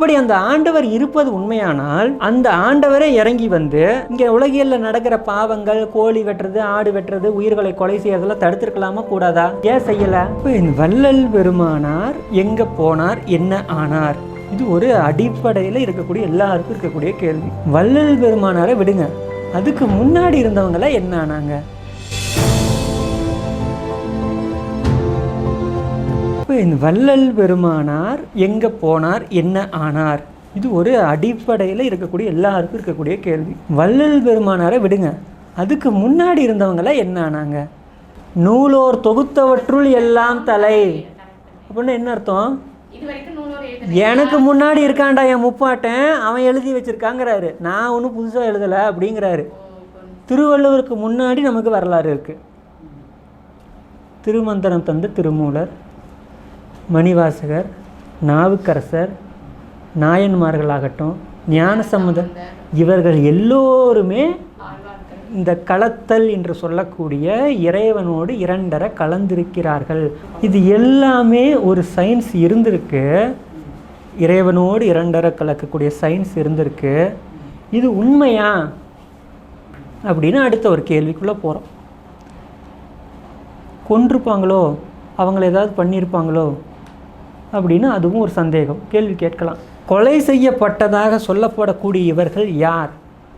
இப்படி அந்த ஆண்டவர் இருப்பது உண்மையானால் அந்த ஆண்டவரே இறங்கி வந்து இங்க உலகியல்ல நடக்கிற பாவங்கள் கோழி வெட்டுறது ஆடு வெட்டுறது உயிர்களை கொலை செய்யறதெல்லாம் தடுத்திருக்கலாமா கூடாதா? ஏன் செய்யல? இந்த வள்ளல் பெருமானார் எங்க போனார் என்ன ஆனார்? இது ஒரு அடிப்படையில் இருக்கக்கூடிய எல்லாருக்கும் இருக்கக்கூடிய கேள்வி. வள்ளல் பெருமானாரை விடுங்க. அதுக்கு முன்னாடி இருந்தவங்களாம் என்ன ஆனாங்க? இப்போ இந்த வள்ளல் பெருமானார் எங்கே போனார்? என்ன ஆனார்? இது ஒரு அடிப்படையில் இருக்கக்கூடிய எல்லாருக்கும் இருக்கக்கூடிய கேள்வி. வள்ளல் பெருமானாரை விடுங்க. அதுக்கு முன்னாடி இருந்தவங்களாம் என்ன ஆனாங்க? நூலோர் தொகுத்தவற்றுள் எல்லாம் தலை. அப்படின்னு என்ன அர்த்தம்? எனக்கு முன்னாடி இருக்கான்டா என் முப்பாட்டன். அவன் எழுதி வச்சிருக்காங்கிறாரு. நான் ஒன்றும் புதுசாக எழுதலை அப்படிங்கிறாரு. திருவள்ளுவருக்கு முன்னாடி நமக்கு வரலாறு இருக்குது திருமந்திரம் தந்த திருமூலர் மணிவாசகர் நாவுக்கரசர் நாயன்மார்களாகட்டும் ஞானசம்பந்தர் இவர்கள் எல்லோருமே இந்த கலத்தல் என்று சொல்லக்கூடிய இறைவனோடு இரண்டர கலந்திருக்கிறார்கள். இது எல்லாமே ஒரு சயின்ஸ் இருந்திருக்கு. இறைவனோடு இரண்டர கலக்கக்கூடிய சயின்ஸ் இருந்திருக்கு. இது உண்மையா? அப்படின்னு அடுத்த ஒரு கேள்விக்குள்ளே போகிறோம் கொன்றுப்பாங்களோ? அவங்கள ஏதாவது பண்ணியிருப்பாங்களோ? அப்படின்னு அதுவும் ஒரு சந்தேகம். கேள்வி கேட்கலாம். கொலை செய்யப்பட்டதாக சொல்லப்படக்கூடிய இவர்கள் யார்?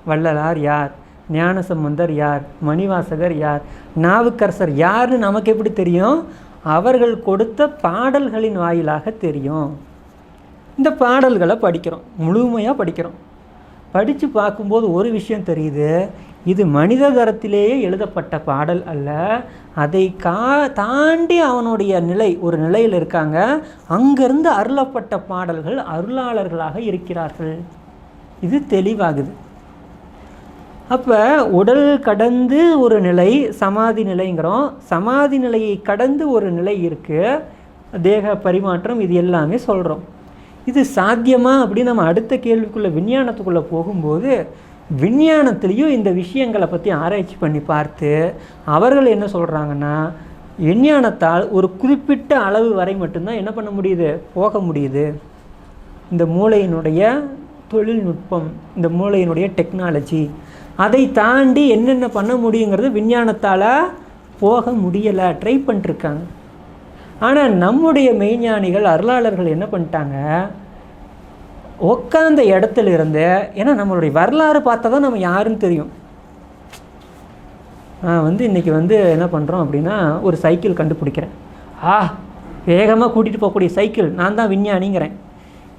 வள்ளலார் யார்? ஞானசம்பந்தர் யார்? மணிவாசகர் யார்? நாவுக்கரசர் யார்னு நமக்கு எப்படி தெரியும்? அவர்கள் கொடுத்த பாடல்களின் வாயிலாக தெரியும். இந்த பாடல்களை படிக்கிறோம். முழுமையாக படிக்கிறோம். படித்து பார்க்கும்போது ஒரு விஷயம் தெரியுது. இது மனித தரத்திலேயே எழுதப்பட்ட பாடல் அல்ல. அதை கா தாண்டி அவனுடைய நிலை ஒரு நிலையில் இருக்காங்க. அங்கிருந்து அருளப்பட்ட பாடல்கள் அருளாளர்களாக இருக்கிறார்கள். இது தெளிவாகுது. அப்போ உடல் கடந்து ஒரு நிலை சமாதி நிலைங்கிறோம். சமாதி நிலையை கடந்து ஒரு நிலை இருக்குது தேக பரிமாற்றம் இது எல்லாமே சொல்கிறோம் இது சாத்தியமா அப்படின்னு நம்ம அடுத்த கேள்விக்குள்ளே விஞ்ஞானத்துக்குள்ளே போகும்போது விஞ்ஞானத்துலேயும் இந்த விஷயங்களை பற்றி ஆராய்ச்சி பண்ணி பார்த்து அவர்கள் என்ன சொல்கிறாங்கன்னா விஞ்ஞானத்தால் ஒரு குறிப்பிட்ட அளவு வரை மட்டும்தான் என்ன பண்ண முடியுது? போக முடியுது. இந்த மூளையினுடைய தொழில்நுட்பம் இந்த மூளையினுடைய டெக்னாலஜி அதை தாண்டி என்னென்ன பண்ண முடியுங்கிறது விஞ்ஞானத்தால் போக முடியலை ட்ரை பண்ணிட்டுருக்காங்க ஆனால் நம்முடைய மெய்ஞானிகள் அருளாளர்கள் என்ன பண்ணிட்டாங்க? உட்காந்த இடத்துல இருந்து ஏன்னா நம்மளுடைய வரலாறு பார்த்தா தான் நம்ம யாருன்னு தெரியும். நான் வந்து இன்றைக்கி வந்து என்ன பண்ணுறோம் அப்படின்னா ஒரு சைக்கிள் கண்டுபிடிக்கிறேன். ஆ வேகமாக கூட்டிகிட்டு போகக்கூடிய சைக்கிள் நான் தான் விஞ்ஞானிங்கிறேன்.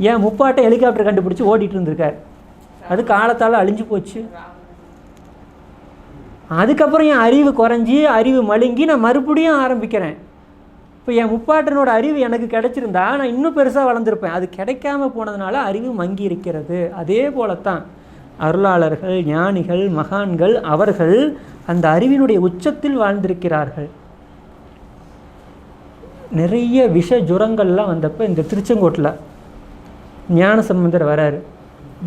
ஏன் முப்பாட்டை ஹெலிகாப்டர் கண்டுபிடிச்சி ஓடிட்டு இருந்திருக்கார். அது காலத்தால் அழிஞ்சு போச்சு. அதுக்கப்புறம் என் அறிவு குறைஞ்சி அறிவு மழுங்கி நான் மறுபடியும் ஆரம்பிக்கிறேன். இப்போ என் முப்பாட்டனோட அறிவு எனக்கு கிடைச்சிருந்தா நான் இன்னும் பெருசாக வளர்ந்துருப்பேன். அது கிடைக்காம போனதுனால அறிவு மங்கி இருக்கிறது. அதே போலத்தான் அருளாளர்கள் ஞானிகள் மகான்கள் அவர்கள் அந்த அறிவினுடைய உச்சத்தில் வாழ்ந்திருக்கிறார்கள். நிறைய விஷ ஜுரங்கள்லாம் வந்தப்போ இந்த திருச்செங்கோட்டில் ஞானசம்பந்தர் வராரு.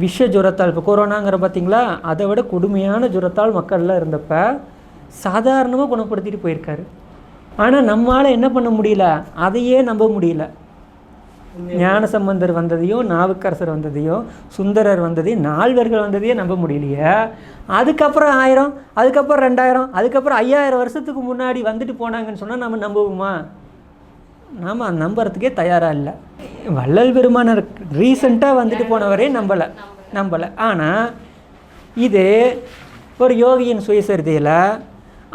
விஷ ஜுரத்தால் இப்போ கொரோனாங்கிற பார்த்தீங்களா அதை விட கொடுமையான ஜுரத்தால் மக்கள்லாம் இருந்தப்போ சாதாரணமாக குணப்படுத்திட்டு போயிருக்காரு. ஆனால் நம்மளால் என்ன பண்ண முடியல? அதையே நம்ப முடியல. ஞானசம்பந்தர் வந்ததையும் நாவுக்கரசர் வந்ததையும் சுந்தரர் வந்ததையும் நால்வர்கள் வந்ததையே நம்ப முடியலையே. அதுக்கப்புறம் ஆயிரம் அதுக்கப்புறம் ரெண்டாயிரம் அதுக்கப்புறம் ஐயாயிரம் வருஷத்துக்கு முன்னாடி வந்துட்டு போனாங்கன்னு சொன்னால் நம்ம நம்புவோமா? நாம் நம்புறதுக்கே தயாராக இல்லை. வள்ளல் பெருமானர் ரீசண்டாக வந்துட்டு போனவரே நம்பலை. நம்பலை. ஆனால் இது ஒரு யோகியின் சுயசரிதையில்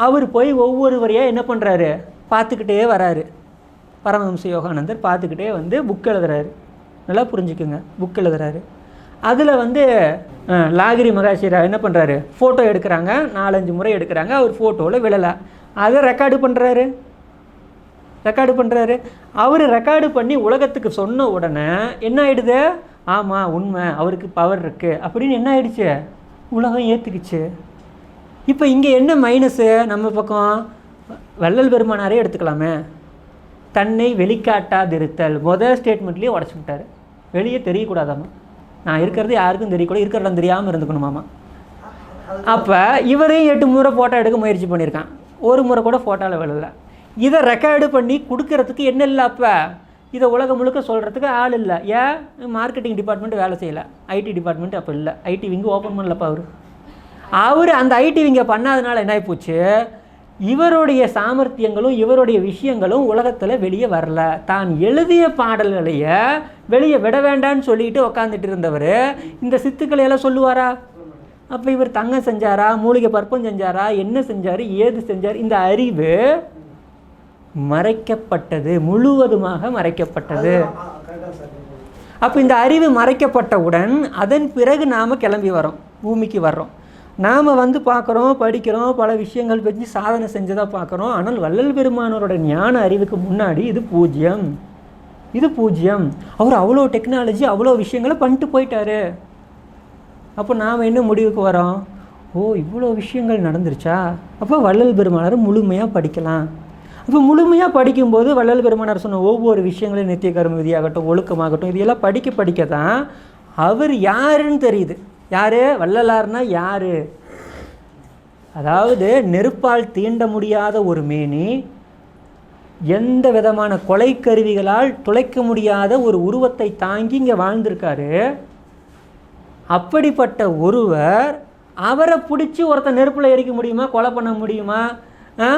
அவர் போய் ஒவ்வொருவரையாக என்ன பண்ணுறாரு பார்த்துக்கிட்டே வராரு. பரமஹம்ச யோகானந்தர் பார்த்துக்கிட்டே வந்து புக் எழுதுறாரு. நல்லா புரிஞ்சுக்குங்க புக் எழுதுறாரு. அதில் வந்து லாகிரி மகாசிரா என்ன பண்ணுறாரு ஃபோட்டோ எடுக்கிறாங்க நாலஞ்சு முறை எடுக்கிறாங்க அவர் ஃபோட்டோவில் விழலை. அதை ரெக்கார்டு பண்ணுறாரு ரெக்கார்டு பண்ணுறாரு அவர் ரெக்கார்டு பண்ணி உலகத்துக்கு சொன்ன உடனே என்ன ஆகிடுது ஆமாம் உண்மை அவருக்கு பவர் இருக்குது அப்படின்னு என்ன ஆயிடுச்சு? உலகம் ஏற்றுக்குச்சு இப்போ இங்கே என்ன மைனஸு நம்ம பக்கம் வள்ளல் பெருமானாரே எடுத்துக்கலாமே. தன்னை வெளிக்காட்டாதிருத்தல். முதல் ஸ்டேட்மெண்ட்லேயே உடச்சி விட்டார். வெளியே தெரியக்கூடாதாம்மா நான் இருக்கிறது யாருக்கும் தெரியக்கூடாது. இருக்கிற இடம் தெரியாமல் இருந்துக்கணுமாமா? அப்போ இவரையும் எட்டு முறை ஃபோட்டோ எடுக்க முயற்சி பண்ணியிருக்கான். ஒரு முறை கூட ஃபோட்டோவில் விழல. இதை ரெக்கார்டு பண்ணி கொடுக்கறதுக்கு என்ன இல்லை அப்போ? இதை உலகம் முழுக்க சொல்கிறதுக்கு ஆள் இல்லை. ஏன்? மார்க்கெட்டிங் டிபார்ட்மெண்ட் வேலை செய்யலை. ஐடி டிபார்ட்மெண்ட் அப்போ இல்லை. ஐடி விங்கு ஓப்பன் பண்ணலப்பா அவர். அவர் அந்த ஐடி விங்கை பண்ணாதனால என்ன போச்சு இவருடைய சாமர்த்தியங்களும் இவருடைய விஷயங்களும் உலகத்தில் வெளியே வரல. தான் எழுதிய பாடல்களைய வெளியே விட வேண்டாம்னு சொல்லிட்டு உக்காந்துட்டு இருந்தவர் இந்த சித்துக்களை எல்லாம் சொல்லுவாரா? அப்போ இவர் தங்கம் செஞ்சாரா? மூலிகை பற்பம் செஞ்சாரா? என்ன செஞ்சார்? ஏது செஞ்சார்? இந்த அறிவு மறைக்கப்பட்டது முழுவதுமாக மறைக்கப்பட்டது. அப்போ இந்த அறிவு மறைக்கப்பட்டவுடன் அதன் பிறகு நாம் கிளம்பி வரோம் பூமிக்கு வர்றோம். நாம் வந்து பார்க்குறோம் படிக்கிறோம் பல விஷயங்கள் பற்றி சாதனை செஞ்சதாக பார்க்குறோம். ஆனால் வள்ளல் பெருமானோரோட ஞான அறிவுக்கு முன்னாடி இது பூஜ்ஜியம் இது பூஜ்ஜியம் அவர் அவ்வளோ டெக்னாலஜி அவ்வளோ விஷயங்களை பண்ணிட்டு போயிட்டாரு. அப்போ நாம் என்ன முடிவுக்கு வரோம்? ஓ இவ்வளோ விஷயங்கள் நடந்துருச்சா? அப்போ வள்ளல் பெருமானார் முழுமையாக படிக்கலாம். இப்போ முழுமையாக படிக்கும்போது வள்ளல் பெருமானார் சொன்ன ஒவ்வொரு விஷயங்களையும் நித்திய கர்ம விதியாகட்டும் ஒழுக்கமாகட்டும் இதெல்லாம் படிக்க படிக்க தான் அவர் யாருன்னு தெரியுது. யார்? வள்ளலார்னா யார்? அதாவது நெருப்பால் தீண்ட முடியாத ஒரு மேனி எந்த விதமான கொலை கருவிகளால் துளைக்க முடியாத ஒரு உருவத்தை தாங்கி இங்கே வாழ்ந்திருக்காரு. அப்படிப்பட்ட ஒருவர் அவரை பிடிச்சி ஒருத்தன் நெருப்பில் எரிக்க முடியுமா? கொலை பண்ண முடியுமா? ஆ?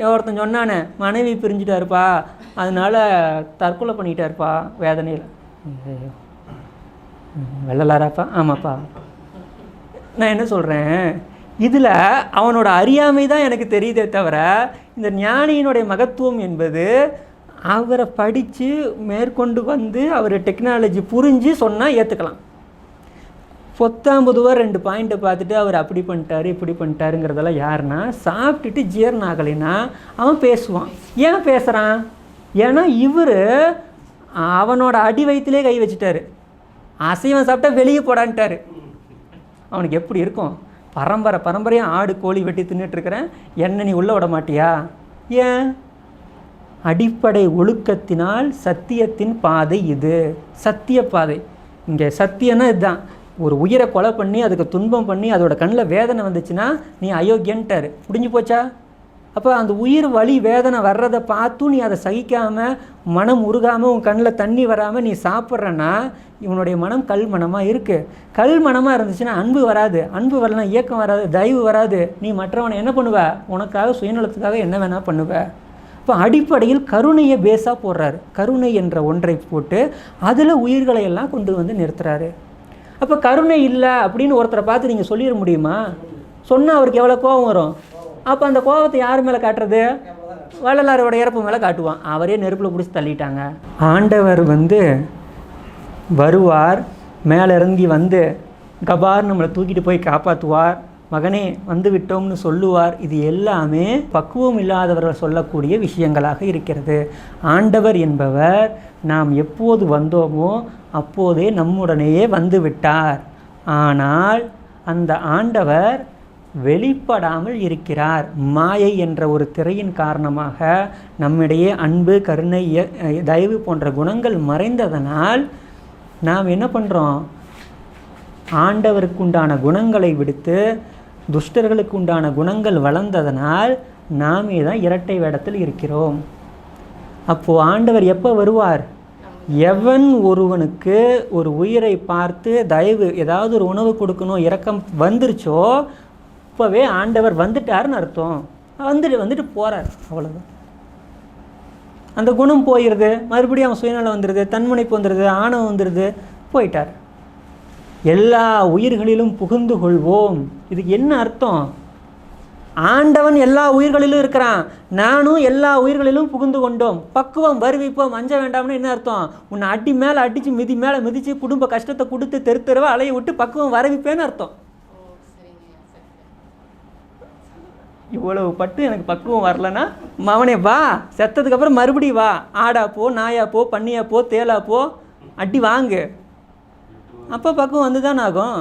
ஒருத்தன் சொன்னானே மனைவி பிரிஞ்சுட்டாருப்பா. அதனால தற்கொலை பண்ணிட்டாருப்பா. வேதனையில். ஐயோ. வெள்ளலாராப்பா? ஆமாப்பா. நான் என்ன சொல்கிறேன் இதில் அவனோட அறியாமை தான் எனக்கு தெரியுதே தவிர இந்த ஞானியினுடைய மகத்துவம் என்பது அவரை படித்து மேற்கொண்டு வந்து அவர் டெக்னாலஜி புரிஞ்சு சொன்னால் ஏற்றுக்கலாம் பொத்தாம்பதுவாக ரெண்டு பாயிண்ட்டை பார்த்துட்டு அவர் அப்படி பண்ணிட்டாரு இப்படி பண்ணிட்டாருங்கிறதெல்லாம் யாருன்னா சாப்பிட்டுட்டு ஜீரணம் ஆகலைன்னா அவன் பேசுவான். ஏன் பேசுகிறான் ஏன்னா இவர் அவனோட அடி வயிற்றுலேயே கை வச்சுட்டாரு. அசைவம் சாப்பிட்டா வெளியே போடான்ட்டாரு. அவனுக்கு எப்படி இருக்கும்? பரம்பரை பரம்பரையாக ஆடு கோழி வெட்டி தின்னுட்டுருக்கிறேன் என்ன நீ உள்ளே விட மாட்டியா? ஏன்? அடிப்படை ஒழுக்கத்தினால் சத்தியத்தின் பாதை இது. சத்திய பாதை. இங்கே சத்தியம்னா இதுதான். ஒரு உயிரை கொலை பண்ணி அதுக்கு துன்பம் பண்ணி அதோட கண்ணில் வேதனை வந்துச்சுன்னா நீ அயோக்கியன்ட்டாரு. முடிஞ்சு போச்சா? அப்போ அந்த உயிர் வலி வேதனை வர்றதை பார்த்தும் நீ அதை சகிக்காமல் மனம் உருகாமல் உன் கண்ணில் தண்ணி வராமல் நீ சாப்பிட்றன்னா இவனுடைய மனம் கல் மனமாக இருக்குது கல் மனமாக இருந்துச்சுன்னா அன்பு வராது. அன்பு வரலாம் இயக்கம் வராது. தயவு வராது. நீ மற்றவனை என்ன பண்ணுவ? உனக்காக சுயநலத்துக்காக என்ன வேணால் பண்ணுவ. இப்போ அடிப்படையில் கருணையை பேஸாக போடுறாரு. கருணை என்ற ஒன்றை போட்டு அதில் உயிர்களை எல்லாம் கொண்டு வந்து நிறுத்துறாரு. அப்போ கருணை இல்லை அப்படின்னு ஒருத்தரை பார்த்து நீங்கள் சொல்லிட முடியுமா? சொன்னால் அவருக்கு எவ்வளோ கோபம் வரும்? அப்போ அந்த கோபத்தை யார் மேலே காட்டுறது? வள்ளலாரோட இறப்பு மேலே காட்டுவான். அவரே நெருப்பில் பிடிச்சி தள்ளிட்டாங்க. ஆண்டவர் வந்து வருவார் மேலே இறங்கி வந்து கபார் நம்மளை தூக்கிட்டு போய் காப்பாற்றுவார் மகனே வந்து விட்டோம்னு சொல்லுவார். இது எல்லாமே பக்குவம் இல்லாதவர்கள் சொல்லக்கூடிய விஷயங்களாக இருக்கிறது. ஆண்டவர் என்பவர் நாம் எப்போது வந்தோமோ அப்போதே நம்முடனேயே வந்து விட்டார். ஆனால் அந்த ஆண்டவர் வெளிப்படாமல் இருக்கிறார். மாயை என்ற ஒரு திரையின் காரணமாக நம்மிடையே அன்பு கருணை தயவு போன்ற குணங்கள் மறைந்ததனால் நாம் என்ன பண்ணுறோம் ஆண்டவருக்குண்டான குணங்களை விடுத்து துஷ்டர்களுக்கு உண்டான குணங்கள் வளர்ந்ததனால் நாமே தான் இரட்டை வேடத்தில் இருக்கிறோம். அப்போது ஆண்டவர் எப்போ வருவார்? எவன் ஒருவனுக்கு ஒரு உயிரை பார்த்து தயவு ஏதாவது ஒரு உணவு கொடுக்கணும் இரக்கம் வந்துருச்சோ இப்போவே ஆண்டவர் வந்துட்டாருன்னு அர்த்தம். வந்துட்டு வந்துட்டு போகிறார் அவ்வளோதான் அந்த குணம் போயிடுது மறுபடியும் அவன் சுயநலம் வந்துடுது தன்முனைப்பு வந்துடுது ஆணவம் வந்துடுது போயிட்டார். எல்லா உயிர்களிலும் புகுந்து கொள்வோம். இதுக்கு என்ன அர்த்தம்? ஆண்டவன் எல்லா உயிர்களிலும் இருக்கிறான். நானும் எல்லா உயிர்களிலும் புகுந்து கொண்டோம். பக்குவம் வருவிப்போம் அஞ்ச வேண்டாம்னு என்ன அர்த்தம்? உன்னை அடி மேலே அடித்து மிதி மேலே மிதித்து குடும்ப கஷ்டத்தை கொடுத்து தெரு தெருவா அலைய விட்டு பக்குவம் வரவிப்பேன்னு அர்த்தம். இவ்வளவு பட்டு எனக்கு பக்குவம் வரலன்னா மவனே வா செத்ததுக்கப்புறம் மறுபடியும் வா. ஆடா போ நாயா போ பண்ணியா போ தேலா போ அடி வாங்கு. அப்போ பக்குவம் வந்து தான் ஆகும்.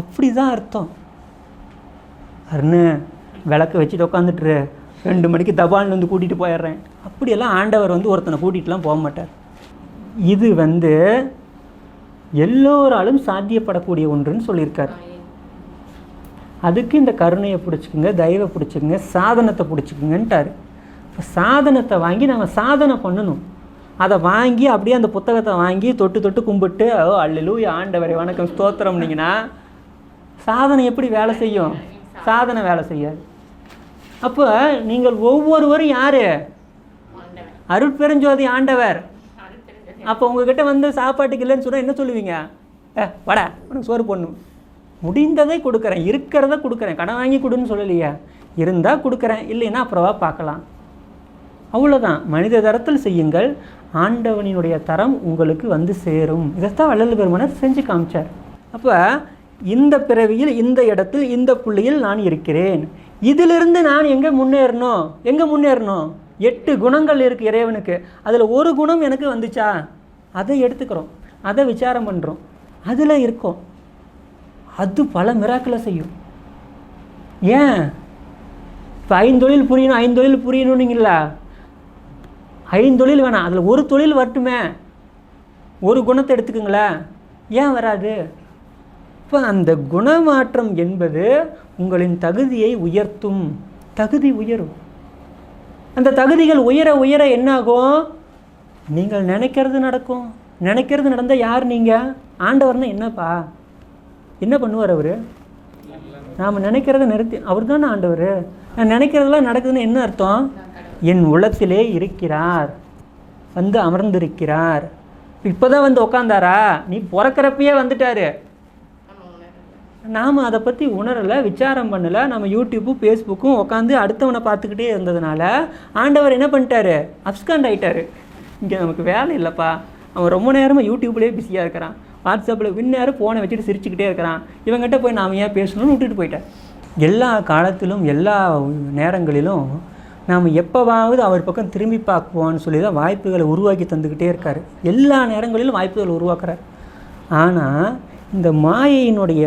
அப்படி தான் அர்த்தம். அருணு விளக்கு வச்சுட்டு உட்காந்துட்டுரு ரெண்டு மணிக்கு தபால்னு வந்து கூட்டிகிட்டு போயிடுறேன். அப்படியெல்லாம் ஆண்டவர் வந்து ஒருத்தனை கூட்டிகிட்டுலாம் போக மாட்டார். இது வந்து எல்லோராலும் சாத்தியப்படக்கூடிய ஒன்றுன்னு சொல்லியிருக்கார். அதுக்கு இந்த கருணையை பிடிச்சிக்குங்க தயவை பிடிச்சிக்குங்க சாதனத்தை பிடிச்சிக்குங்கன்ட்டாரு. இப்போ சாதனத்தை வாங்கி நம்ம சாதனை பண்ணணும். அதை வாங்கி அப்படியே அந்த புத்தகத்தை வாங்கி தொட்டு தொட்டு கும்பிட்டு ஓ அல்லூயா ஆண்டவரை வணக்கம் ஸ்தோத்திரம்னீங்கன்னா சாதனை எப்படி வேலை செய்யும்? சாதனை வேலை செய்யாது. அப்போ நீங்கள் ஒவ்வொருவரும் யார்? அருட்பெருஞ்சோதி ஆண்டவர். அப்போ உங்ககிட்ட வந்து சாப்பாட்டுக்கு இல்லைன்னு சொன்னால் என்ன சொல்லுவீங்க? ஏ வட உனக்கு சோறு போடணும். முடிந்ததை கொடுக்குறேன் இருக்கிறத கொடுக்குறேன். கடன் வாங்கி கொடுன்னு சொல்லலையா. இருந்தால் கொடுக்குறேன் இல்லைன்னா அப்புறமா பார்க்கலாம். அவ்வளோதான் மனித தரத்தில் செய்யுங்கள். ஆண்டவனினுடைய தரம் உங்களுக்கு வந்து சேரும். இதைத்தான் வள்ளல் பெருமனர் செஞ்சு காமிச்சார். அப்போ இந்த பிறவியில் இந்த இடத்தில் இந்த புள்ளியில் நான் இருக்கிறேன். இதிலிருந்து நான் எங்கே முன்னேறணும்? எங்கே முன்னேறணும்? எட்டு குணங்கள் இருக்குது இறைவனுக்கு. அதில் ஒரு குணம் எனக்கு வந்துச்சா? அதை எடுத்துக்கிறோம். அதை விசாரம் பண்ணுறோம் அதில் இருக்கோம். அது பல மிராக்களை செய்யும். ஏன்? இப்போ ஐந்தொழில் புரியணும் ஐந்தொழில் புரியணுன்னீங்களா ஐந்தொழில் வேணாம் அதில் ஒரு தொழில் வரட்டுமே. ஒரு குணத்தை எடுத்துக்கோங்களேன். ஏன் வராது? இப்போ அந்த குணமாற்றம் என்பது உங்களின் தகுதியை உயர்த்தும். தகுதி உயரும். அந்த தகுதிகள் உயர உயர என்னாகும்? நீங்கள் நினைக்கிறது நடக்கும். நினைக்கிறது நடந்தால் யார் நீங்கள் ஆண்டவர்னால் என்னப்பா? என்ன பண்ணுவார் அவர்? நாம் நினைக்கிறத நிறுத்தி அவர் தானே ஆண்டவர்? நான் நினைக்கிறதெல்லாம் நடக்குதுன்னு என்ன அர்த்தம்? என் உள்ளத்திலே இருக்கிறார். வந்து அமர்ந்திருக்கிறார். இப்போ தான் வந்து உக்காந்தாரா? நீ பிறக்கிறப்பயே வந்துட்டாரு. நாம் அதை பற்றி உணரலை விசாரம் பண்ணலை. நம்ம யூடியூப்பும் ஃபேஸ்புக்கும் உட்காந்து அடுத்தவனை பார்த்துக்கிட்டே இருந்ததுனால ஆண்டவர் என்ன பண்ணிட்டாரு? அப்ஸ்காண்ட் ஆகிட்டார் இங்கே நமக்கு வேலை இல்லைப்பா. அவன் ரொம்ப நேரமாக யூடியூப்லேயே பிஸியாக இருக்கிறான். வாட்ஸ்அப்பில் விண்ணேரம் ஃபோனை வச்சுட்டு சிரிச்சுக்கிட்டே இருக்கிறான். இவங்ககிட்ட போய் நாம் ஏன் பேசணும்னு விட்டுட்டு போயிட்டேன். எல்லா காலத்திலும் எல்லா நேரங்களிலும் நாம் எப்போவாவது அவர் பக்கம் திரும்பி பார்ப்போம்னு சொல்லி தான் வாய்ப்புகளை உருவாக்கி தந்துக்கிட்டே இருக்கார். எல்லா நேரங்களிலும் வாய்ப்புகள் உருவாக்குறார். ஆனால் இந்த மாயையினுடைய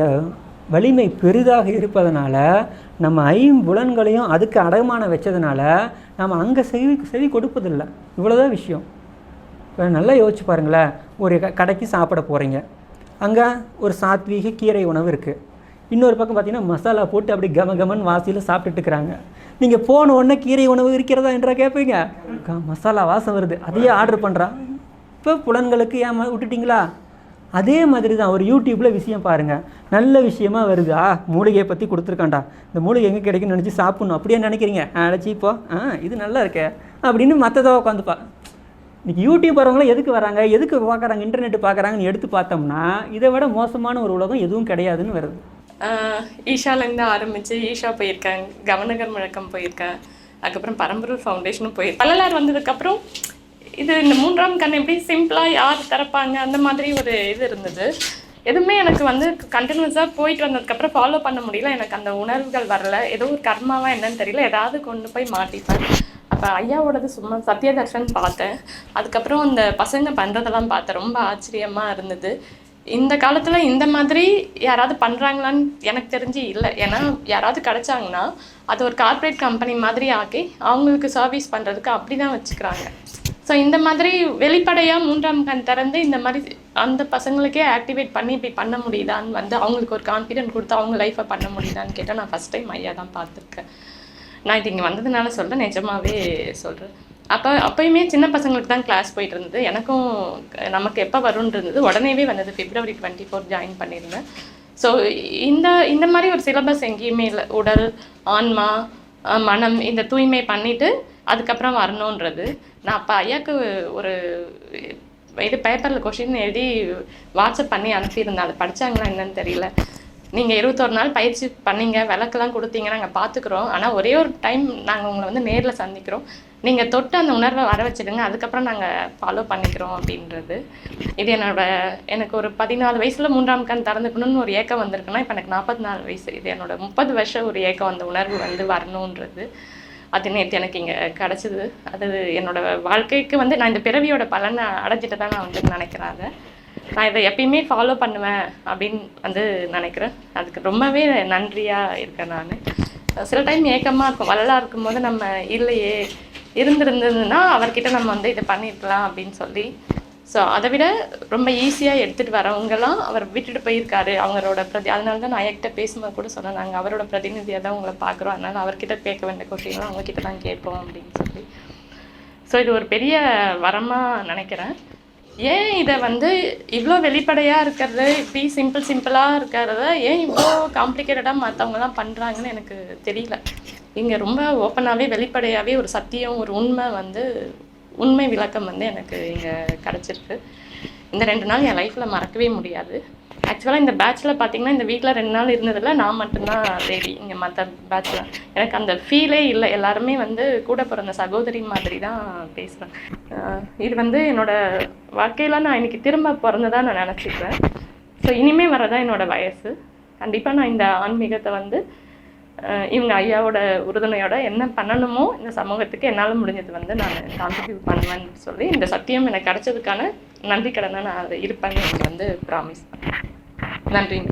வலிமை பெரிதாக இருப்பதனால நம்ம ஐம்புலன்களையும் அதுக்கு அடமான வச்சதுனால நம்ம அங்கே செவி செவி கொடுப்பதில்லை. இவ்வளோதான் விஷயம். நல்லா யோசிச்சு பாருங்களேன். ஒரு க- கடைக்கு சாப்பிட போகிறீங்க அங்கே ஒரு சாத்வீக கீரை உணவு இருக்குது இன்னொரு பக்கம் பார்த்தீங்கன்னா மசாலா போட்டு அப்படி கம கமன் வாசியில் சாப்பிட்டுட்டு இருக்கிறாங்க. நீங்கள் போன உடனே கீரை உணவு இருக்கிறதா என்றா கேட்பீங்க மசாலா வாசம் வருது. அதையே ஆர்டர் பண்ணுறா இப்போ புலன்களுக்கு ஏமா விட்டுட்டிங்களா? அதே மாதிரி தான் ஒரு யூடியூப்பில் விஷயம் பாருங்கள் நல்ல விஷயமா வருது. ஆ மூலிகையை பற்றி கொடுத்துருக்காண்டா இந்த மூலிகை எங்கே கிடைக்கும்னு நினச்சி சாப்பிட்ணும். அப்படியே நினைக்கிறீங்க. அழைச்சி இப்போ ஆ இது நல்லா இருக்கே. அப்படின்னு மற்றதாக உட்காந்துப்பா. இன்னைக்கு யூடியூப் வரவங்களாம் எதுக்கு வராங்க? எதுக்கு பார்க்குறாங்க? இன்டர்நெட் பார்க்குறாங்கன்னு எடுத்து பார்த்தோம்னா இதை விட மோசமான ஒரு உலகம் எதுவும் கிடையாதுன்னு வருது. ஈஷாலேருந்து ஆரம்பித்து ஈஷா போயிருக்கேன் கவனகர் முழக்கம் போயிருக்கேன் அதுக்கப்புறம் பரம்பரூர் ஃபவுண்டேஷனும் போயிருக்கேன் வள்ளலார் வந்ததுக்கப்புறம் இது இந்த மூன்றாம் கண் எப்படி சிம்பிளாக யார் திறப்பாங்க? அந்த மாதிரி ஒரு இது இருந்தது. எதுவுமே எனக்கு வந்து கண்டினியூஸாக போயிட்டு வந்ததுக்கப்புறம் ஃபாலோ பண்ண முடியல. எனக்கு அந்த உணர்வுகள் வரல. ஏதோ ஒரு கர்மாவாக என்னன்னு தெரியல. ஏதாவது கொண்டு போய் மாட்டிப்பேன். அப்போ ஐயாவோடது சும்மா சத்யதர்ஷன் பார்த்தேன். அதுக்கப்புறம் அந்த பசங்க பண்ணுறதெல்லாம் பார்த்தேன். ரொம்ப ஆச்சரியமாக இருந்தது. இந்த காலத்தில் இந்த மாதிரி யாராவது பண்ணுறாங்களான்னு எனக்கு தெரிஞ்சு இல்லை. ஏன்னா யாராவது கிடைச்சாங்கன்னா அது ஒரு கார்ப்பரேட் கம்பெனி மாதிரி ஆக்கி அவங்களுக்கு சர்வீஸ் பண்ணுறதுக்கு அப்படி தான் வச்சுக்கிறாங்க. ஸோ இந்த மாதிரி வெளிப்படையாக மூன்றாம் கண் திறந்து இந்த மாதிரி அந்த பசங்களுக்கே ஆக்டிவேட் பண்ணி இப்படி பண்ண முடியுதான்னு வந்து அவங்களுக்கு ஒரு கான்ஃபிடென்ட் கொடுத்து அவங்க லைஃப்பை பண்ண முடியுதான்னு கேட்டால் நான் ஃபஸ்ட் டைம் ஐயா தான் பார்த்துருக்கேன். நான் இது இங்கே வந்ததுனால சொல்கிறேன் நிஜமாவே சொல்கிறேன் அப்போ அப்போயுமே சின்ன பசங்களுக்கு தான் கிளாஸ் போயிட்டு இருந்தது. எனக்கும் நமக்கு எப்போ வரும்னு இருந்தது. உடனேவே வந்தது. பிப்ரவரி டுவெண்ட்டி ஃபோர் ஜாயின் பண்ணியிருந்தேன். ஸோ இந்த இந்த மாதிரி ஒரு சிலபஸ் எங்கேயுமே இல்லை. உடல் ஆன்மா மனம் இந்த தூய்மை பண்ணிவிட்டு அதுக்கப்புறம் வரணுன்றது நான் அப்போ ஐயாவுக்கு ஒரு இது பேப்பரில் கொஷின் எழுதி வாட்ஸ்அப் பண்ணி அனுப்பியிருந்தேன் அதை படித்தாங்களா என்னன்னு தெரியல. நீங்கள் இருபத்தொரு நாள் பயிற்சி பண்ணீங்க விளக்கெல்லாம் கொடுத்தீங்க நாங்கள் பார்த்துக்குறோம் ஆனால் ஒரே ஒரு டைம் நாங்கள் உங்களை வந்து நேரில் சந்திக்கிறோம். நீங்கள் தொட்டு அந்த உணர்வை வர வச்சிடுங்க அதுக்கப்புறம் நாங்கள் ஃபாலோ பண்ணிக்கிறோம் அப்படின்றது. இது என்னோட எனக்கு ஒரு பதினாலு வயசில் மூன்றாம் கண் திறந்துக்கணும்னு ஒரு ஏக்கம் வந்திருக்குன்னா இப்போ எனக்கு நாற்பத்தி நாலு வயசு. இது என்னோட முப்பது வருஷம் ஒரு ஏக்கம் அந்த உணர்வு வந்து வரணுன்றது. அது நேற்று எனக்கு இங்கே கிடச்சிது. அது என்னோட வாழ்க்கைக்கு வந்து நான் இந்த பிறவியோட பலனை அடைஞ்சிட்டு தான் நான் வந்து நினைக்கிறேன் அதை. நான் இதை எப்பயுமே ஃபாலோ பண்ணுவேன் அப்படின்னு வந்து நினைக்கிறேன். அதுக்கு ரொம்பவே நன்றியாக இருக்கேன் நான். சில டைம் ஏக்கமாக இருக்கும். வள்ளலாக இருக்கும்போது நம்ம இல்லையே இருந்திருந்ததுன்னா அவர்கிட்ட நம்ம வந்து இதை பண்ணியிருக்கலாம் அப்படின்னு சொல்லி. ஸோ அதை விட ரொம்ப ஈஸியாக எடுத்துகிட்டு வரவங்கலாம் அவர் விட்டுட்டு போயிருக்காரு அவங்களோட பிரதி அதனால தான் நான் ஐயக்கிட்ட பேசும்போது கூட சொன்னேன். நாங்கள் அவரோட பிரதிநிதியாக தான் உங்களை பார்க்குறோம். அதனால் அவர்கிட்ட கேட்க வேண்டிய கொஸ்டின்லாம் அவங்கக்கிட்ட தான் கேட்போம் அப்படின்னு சொல்லி. ஸோ இது ஒரு பெரிய வரமாக நினைக்கிறேன். ஏன் இதை வந்து இவ்வளோ வெளிப்படையாக இருக்கிறது இப்படி சிம்பிள் சிம்பிளாக இருக்கிறத ஏன் இவ்வளோ காம்ப்ளிகேட்டடாக மற்றவங்கலாம் பண்ணுறாங்கன்னு எனக்கு தெரியல. இங்கே ரொம்ப ஓப்பனாகவே வெளிப்படையாகவே ஒரு சத்தியம் ஒரு உண்மை வந்து உண்மை விளக்கம் வந்து எனக்கு இங்கே கிடச்சிருக்கு. இந்த ரெண்டு நாள் என் லைஃப்பில் மறக்கவே முடியாது. ஆக்சுவலாக இந்த பேட்ச்சில் பார்த்தீங்கன்னா இந்த வீட்டில் ரெண்டு நாள் இருந்ததில் நான் மட்டும்தான் லேடி இங்கே மற்ற பேட்சில் எனக்கு அந்த ஃபீலே இல்லை. எல்லாருமே வந்து கூட பிறந்த சகோதரி மாதிரி தான் பேசுகிறேன் இது வந்து என்னோட வாழ்க்கையில் நான் இன்றைக்கி திரும்ப பிறந்ததாக நான் நினச்சிக்கிறேன். ஸோ இனிமேல் வரதான் என்னோடய வயசு. கண்டிப்பாக நான் இந்த ஆன்மீகத்தை வந்து இவங்க ஐயாவோட உறுதுணையோட என்ன பண்ணணுமோ இந்த சமூகத்துக்கு என்னால் முடிஞ்சது வந்து நான் கான்ட்ரிபியூட் பண்ணுவேன்னு சொல்லி இந்த சத்தியம் எனக்கு கிடைச்சதுக்கான நன்றி கடனை நான் அது இருப்பேன்னு எனக்கு வந்து ப்ராமிஸ் நன்றிங்க.